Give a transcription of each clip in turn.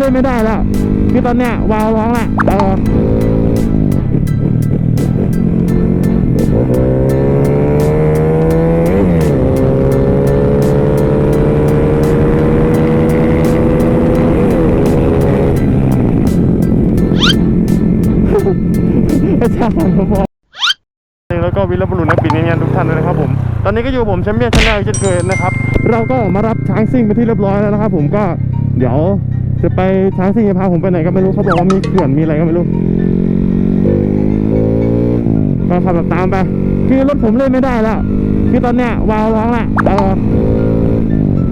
เล่นไม่ได้แล้ว คือตอนเนี้ยวาวร้องแหละเอออาจารย์ผมบอกแล้วก็วิรบุรุษนักบินเงียนๆทุกท่านเลยนะครับผม ตอนนี้ก็อยู่กับผมแชมเปี้ยนชาแนลเช่นเคยนะครับ เราก็มารับช้างซิ่งไปที่เรียบร้อยแล้วนะครับผมก็เดี๋ยว จะไปช้างซิ่งจะพาผมไปไหนก็ไม่รู้เขาบอกว่ามีเขื่อนมีอะไรก็ไม่รู้ก็ขับแบบตามไปคือรถผมเล่นไม่ได้แล้วคือตอนเนี้ยวาวร้องแหละเออ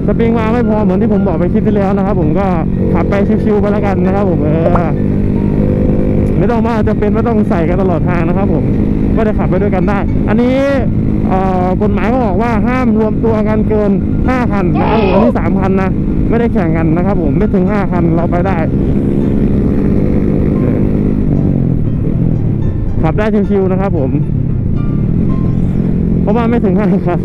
สปริงวาวไม่พอเหมือนที่ผมบอกไปคลิปที่แล้วนะครับผมก็ขับไปชิวๆไปแล้วกันนะครับผมเออไม่ต้องมาจะเป็นไม่ต้องใส่กันตลอดทางนะครับผมก็จะขับไปด้วยกันได้ อันนี้ กฎหมายก็บอกว่าห้ามรวมตัวกันเกิน 5 คันนะครับผมอันนี้3คันนะ ไม่ได้แข่งกันนะครับผมไม่ถึง 5 คันเราไปได้ ขับได้ชิวๆนะครับผม เพราะว่าไม่ถึงห้าคัน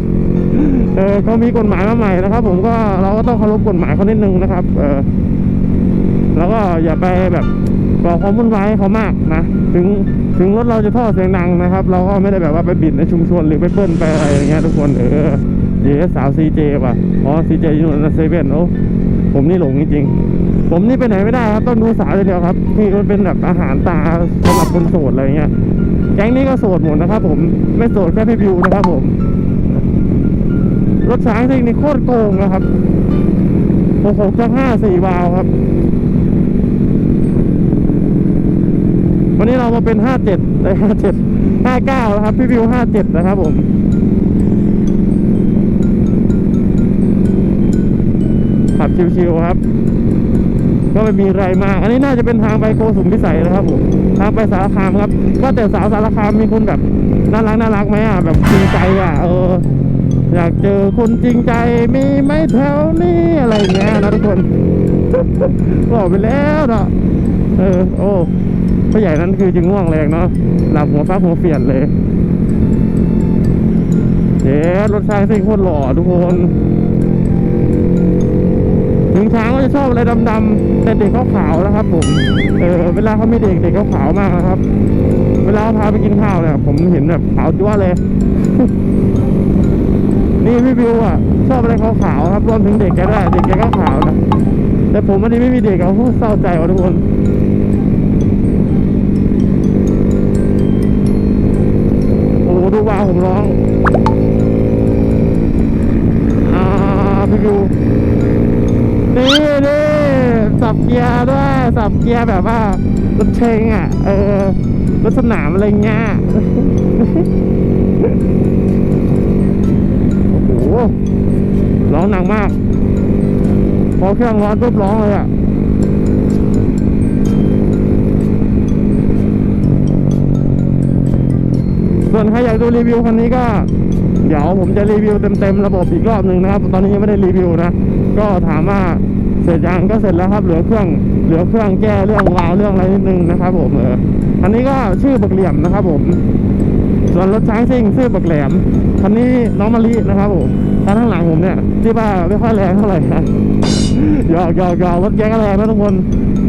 เออเขามีกฎหมายมาใหม่นะครับ ผมก็เราก็ต้องเคารพกฎหมายเขานิดนึงนะครับ เออแล้วก็อย่าไปแบบ ก่อความวุ่นวายให้เขามากนะ ถึงถึงรถเราจะท่อเสียงดังนะครับ เราก็ไม่ได้แบบว่าไปบิดในชุมชนหรือไปเบิ้ลไปอะไรอย่างเงี้ยทุกคนเออเดี๋ยวสาวซีเจป่ะอ๋อซีเจอยู่ในเซเว่นโอ้ผมนี่หลงจริงๆผมนี่ไปไหนไม่ได้ครับต้องดูสาวเดียวครับที่มันเป็นแบบอาหารตาสำหรับคนโสดอะไรเงี้ยแก๊งนี้ก็โสดหมดนะครับ ผมไม่โสดแค่พี่บิวนะครับผมรถช้างซิ่งนี่โคตรโกงนะครับหกหกจะห้าสี่วาวครับ วันนี้เรามาเป็นห้าเจ็ดเลยห้าเจ็ดห้าเก้าแล้วครับพี่วิวห้าเจ็ดนะครับผมขับชิวๆครับ ก็ไม่มีอะไรมาก อันนี้น่าจะเป็นทางไปโกสุมพิสัยนะครับผมทางไปสารคามครับว่าแต่สาวสารคามมีคนแบบน่ารักน่ารักไหมอะแบบจริงใจอะเอออยากเจอคนจริงใจมีไหมแถวนี้อะไรเงี้ยนะทุกคนบอกไปแล้วเนาะเออโอ้ พ่อใหญ่นั้นคือจึงง่วงแรงเนาะหลับหัวฟ้าหัวเปลี่ยนเลยเจ๊รถช้างซิ่งโคตรหล่อทุกคนถึงช้างก็จะชอบอะไรดำๆแต่เด็กเขาขาวนะครับ ผม เออเวลาเขาไม่เด็กเด็กเขาขาวมากนะครับ เวลาเขาพาไปกินข้าวเนี่ยผมเห็นแบบขาวจั๊วเลย นี่พี่บิวอะชอบอะไรขาวๆครับรวมถึงเด็กแกได้วยเด็กแกก็ขาวนะแต่ผมวันนี้ไม่มีเด็กเอาเศร้าใจว่ะทุกคน บเกียร์แบบว่ารถเชงอะ เออ รถสนามอะไรเงี้ย โอ้โห ร้องหนักมาก พอเครื่องร้อนปุ๊บร้องเลยอะส่วนใครอยากดูรีวิวคันนี้ก็ เดี๋ยวผมจะรีวิวเต็มๆระบบอีกรอบหนึ่งนะครับ ตอนนี้ยังไม่ได้รีวิวนะ ก็ถามว่าเสร็จยังก็เสร็จแล้วครับ เหลือเครื่อง เหลือเครื่องแก้เรื่องวาวเรื่องอะไรนิดนึงนะครับ ผมเอออันนี้ก็ชื่อบักเหลี่ยมนะครับ ผม ส่วนรถช้างซิ่งชื่อบักแหลมคันนี้น้องมะลินะครับผมคันข้างหลังผมเนี่ยที่ว่าไม่ค่อยแรงเท่าไหร่นะหยอกหยอกหยอกรถแก๊งแรงนะทุกคน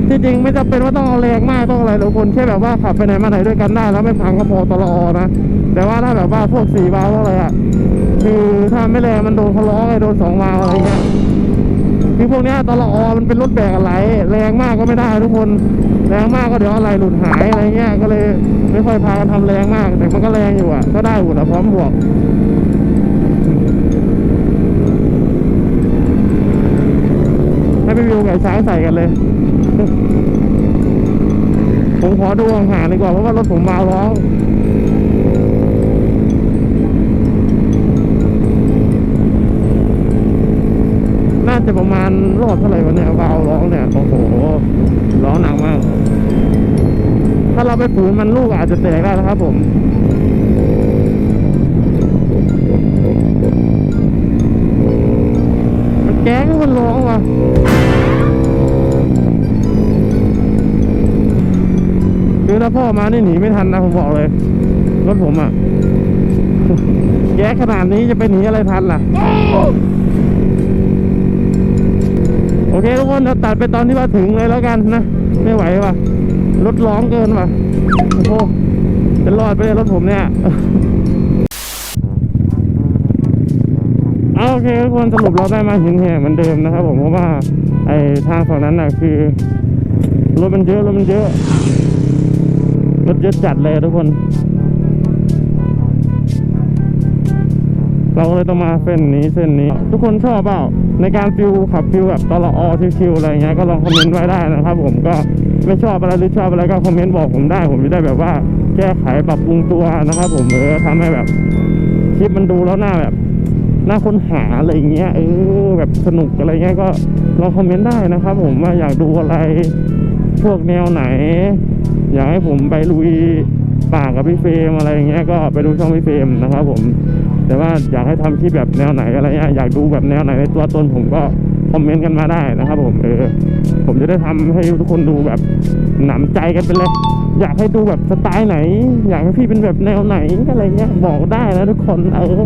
ที่จริงไม่จำเป็นว่าต้องเอาแรงมากต้องอะไรทุกคนแค่แบบว่าขับไปไหนมาไหนด้วยกันได้ แล้วไม่พังก็พอตลอนะ แต่ว่าถ้าแบบว่าพวกสี่วาล์วอะไรอะคือถ้าไม่แรงมันโดนเขาล้อไงโดนสองวาล์วอะไรเงี้ย คือพวกนี้ตลอมันเป็นรถแบกอะไร แรงมากก็ไม่ได้ทุกคนแรงมากก็เดี๋ยวอะไรหลุดหายอะไรเงี้ยก็เลยไม่ค่อยพากันทำแรงมาก แต่มันก็แรงอยู่อะ ก็ได้หมดอะพร้อมบวกให้ไปวิวไก่ช้างใส่กันเลย ผมขอดูห่างๆดีกว่าเพราะว่ารถผมมาร้อง จะประมาณรอบเท่าไหร่วะเนี่ยวาวร้องเนี่ยโอ้โหร้องหนักมาก ถ้าเราไปฝืนมันลูกอาจจะแตกได้นะครับ ผมมันแก๊งมันร้องว่ะคือถ้าพ่อมานี่หนีไม่ทันนะผมบอกเลยรถผมอะแก๊กขนาดนี้จะไปหนีอะไรทันล่ะ เคทุกคนเราตัดไปตอนที่ว่าถึงเลยแล้วกันนะ ไม่ไหวว่ะรถร้องเกินว่ะโอ้โหจะรอดไปเลยรถผมเนี่ยโอเคทุกคนสรุปเราได้มาหินแห่เหมือนเดิมนะครับ ผมเพราะว่าไอ้ทางฝั่งนั้นน่ะคือรถมันเยอะรถมันเยอะรถเยอะจัดเลยทุกคน เราก็เลยต้องมาเส้นนี้เส้นนี้ ทุกคนชอบเปล่าในการฟิลขับฟิลแบบตลออชิวๆอะไรเงี้ยก็ลองคอมเมนต์ไว้ได้นะครับ ผมก็ไม่ชอบอะไรหรือชอบอะไรก็คอมเมนต์บอกผมได้ ผมจะได้แบบว่าแก้ไขปรับปรุงตัวนะครับ ผมเออทำให้แบบคลิปมันดูแล้วหน้าแบบน่าค้นหาอะไรอย่างเงี้ยเออแบบสนุกอะไรเงี้ยก็ลองคอมเมนต์ได้นะครับ ผมว่าอยากดูอะไรพวกแนวไหน อยากให้ผมไปลุยป่ากับพี่เฟรมอะไรอย่างเงี้ยก็ไปดูช่องพี่เฟรมนะครับ ผม แต่ว่าอยากให้ทำคลิปแบบแนวไหนอะไรเงี้ยอยากดูแบบแนวไหนในตัวตนผมก็คอมเมนต์กันมาได้นะครับผมเออผมจะได้ทำให้ทุกคนดูแบบหนำใจกันไปเลย อยากให้ดูแบบสไตล์ไหน อยากให้พี่เป็นแบบแนวไหนอะไรเงี้ยบอกได้นะทุกคนเออ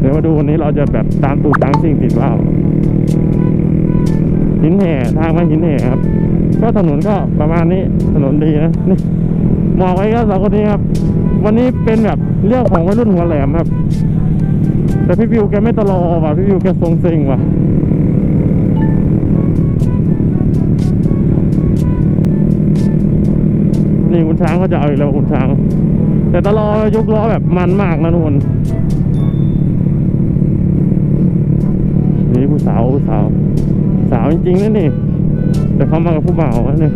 เดี๋ยวมาดูวันนี้เราจะแบบตามตูดตามสิ่งติดเปล่าหินแห่ทางมาหินแห่ครับ ก็ถนนก็ประมาณนี้ถนนดีนะนี่มองไว้ก็สองคนนี้ครับ วันนี้เป็นแบบ เรื่องของวัยรุ่นหัวแหลมครับ แต่พี่วิวแกไม่ตลอว่ะพี่วิวแกทรงเซ็งว่ะนี่คุณช้างก็จะเอาอีกแล้วคุณช้าง แต่ตลอยกล้อแบบมันมากนะทุกคนนี่ผู้สาวผู้สาว สาวจริงๆนะนี่ แต่เขามากับผู้บ่าวนะเนี่ย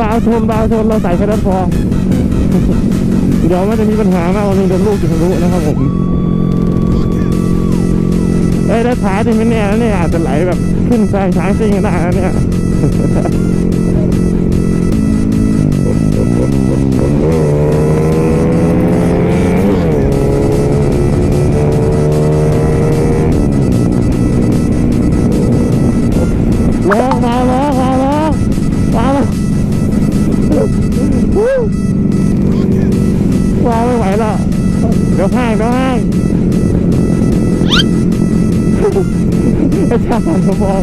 วาวชนวาวชนเราใส่แค่นั้นพอ เดี๋ยวมันจะมีปัญหามากวันนึงโดนลูกจะทะลุนะครับผมเอ้ยถ้าช้าที่ไม่แน่นะเนี่ยอาจจะไหลแบบขึ้นแซงช้างซิ่งก็ได้นะเนี่ย ไอ้ชาหันมามอง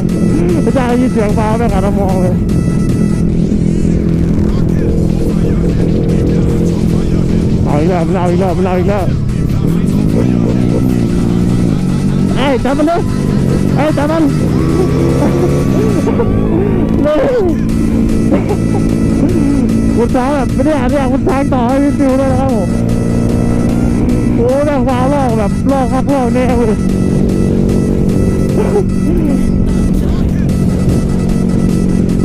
ไอ้ชาได้ยินเสียงฟ้าแม่งหันมามองเลยเอาอีกแล้วมันเอาอีกแล้วมันเอาอีกแล้วเอ้ยจับมันเลยเอ้ยจับมันเลยคุณช้างแบบไม่ได้อ่านเนี่ยคุณช้างต่อให้พี่ฟิวด้วยนะครับผมโอ้แม่งฟ้าลอกแบบลอกครับลอกแน่เลย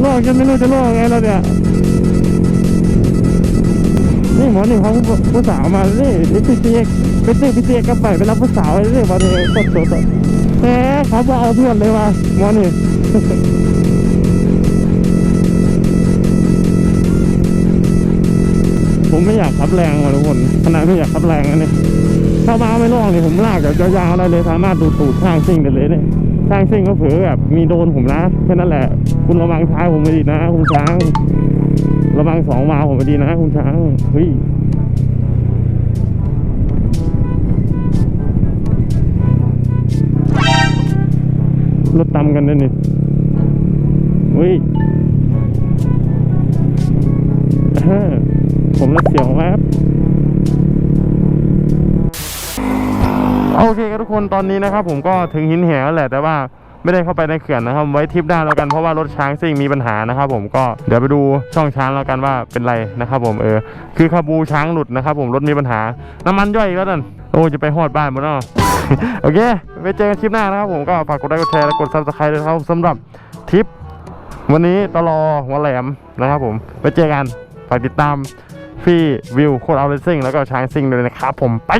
ลอกจนไม่รู้จะลอกไงแล้วเนี่ยนี่หมอหนึ่งเขาผู้สาวมานี่นี่พี่เจ๊กไปซื้อพี่เจ๊กกระไปไปรับผู้สาวเลยนี่มาเลยสดสดแหมเขาบอกเอาเพื่อนเลยว่ะหมอหนึ่งผมไม่อยากขับแรงว่ะทุกคนขนาดไม่อยากขับแรงนะเนี่ยถ้ามาไม่ล่องเนี่ยผมลากแบบยาวๆได้เลยสามารถดูดตูดข้างซิ่งได้เลยเนี่ย ข้างซิ่งก็เผือแบบมีโดนผมนะแค่นั้นแหละ คุณระวังท้ายผมไปดีนะ คุณช้าง ระวังสองวาวผมไปดีนะ คุณช้างเฮ้ยรถตำกันด้วยนี่เฮ้ยผมละเสียวมาก โอเคครับทุกคนตอนนี้นะครับผมก็ถึงหินแหแล้วแหละแต่ว่าไม่ได้เข้าไปในเขื่อนนะครับ ไว้ทริปหน้าแล้วกันเพราะว่ารถช้างซิ่งมีปัญหานะครับผมก็เดี๋ยวไปดูช่องช้างแล้วกันว่าเป็นไรนะครับผมเออคือคาบูช้างหลุดนะครับผมรถมีปัญหา น้ำมันย่อยแล้วนั่นโอ้จะไปฮอดบ้านหมดเนาะโอเคไปเจอกันคลิปหน้านะครับผมก็ฝากกดไลค์กดแชร์และกดซับสไครต์ด้วยครับสำหรับทริปวันนี้ตลอหัวแหลมนะครับผมไปเจอกันฝากติดตามพี่วิวโคตรเอาเลซิ่งแล้วก็ช้างซิ่งด้วยนะครับผมไป